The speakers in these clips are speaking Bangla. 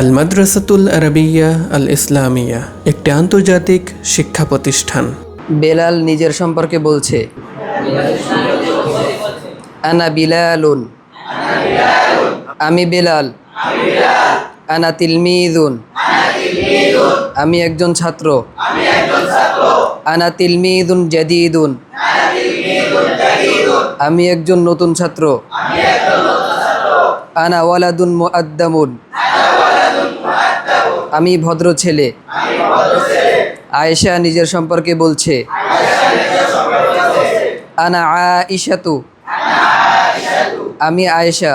আল মাদ্রাসাতুল আরবিয়া আল ইসলামিয়া একটি আন্তর্জাতিক শিক্ষা প্রতিষ্ঠান বেলাল নিজের সম্পর্কে বলছে, আনা বিলালুন। আমি বেলাল। আনা তিলমিদুন আমি একজন ছাত্র। আনা তিলমিদুন জাদিদুন। আমি একজন নতুন ছাত্র। আনা ওয়ালাদুন মুআদ্দামুন। আমি ভদ্র ছেলে। আয়েশা নিজের সম্পর্কে বলছে, আনা আইশাতু আমি আয়েশা।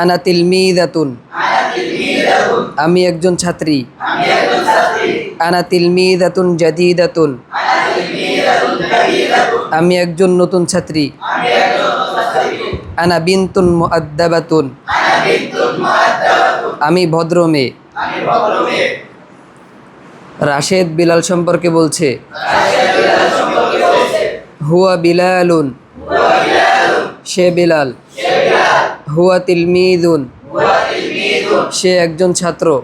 আনা তিলমিদাতুন। আমি একজন ছাত্রী। আনা তিলমিদাতুন জাদিদাতুন। আমি একজন নতুন ছাত্রী। আনা বিনতুন মুআদ্দাবাতুন। আমি ভদ্র মেয়ে। রাশেদ বিলাল সম্পর্কে বলছে। হুয়া বিলালুন। সে বিলাল। হুয়া তিলমিদুন। সে একজন ছাত্র।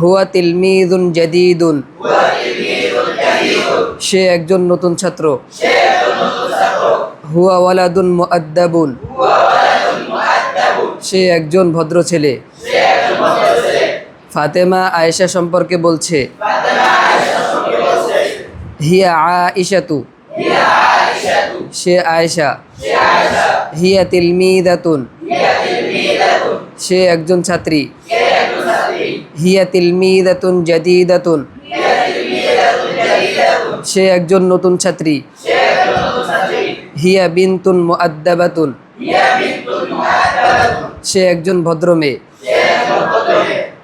হুয়া তিলমিদুন জাদিদুন। সে একজন নতুন ছাত্র। হুয়া ওয়ালাদুন মুআদ্দাবুন। সে একজন ভদ্র ছেলে। ফাতেমা আয়েশা সম্পর্কে বলছে। হিয়া আইশাতু সে আয়েশা। হিয়া তিলমিদাতুন। সে একজন ছাত্রী। হিয়া তিলমিদাতুন জাদিদাতুন। সে একজন নতুন ছাত্রী। হিয়া বিনতুন মুআদ্দাবাতুন। সে একজন ভদ্র মেয়ে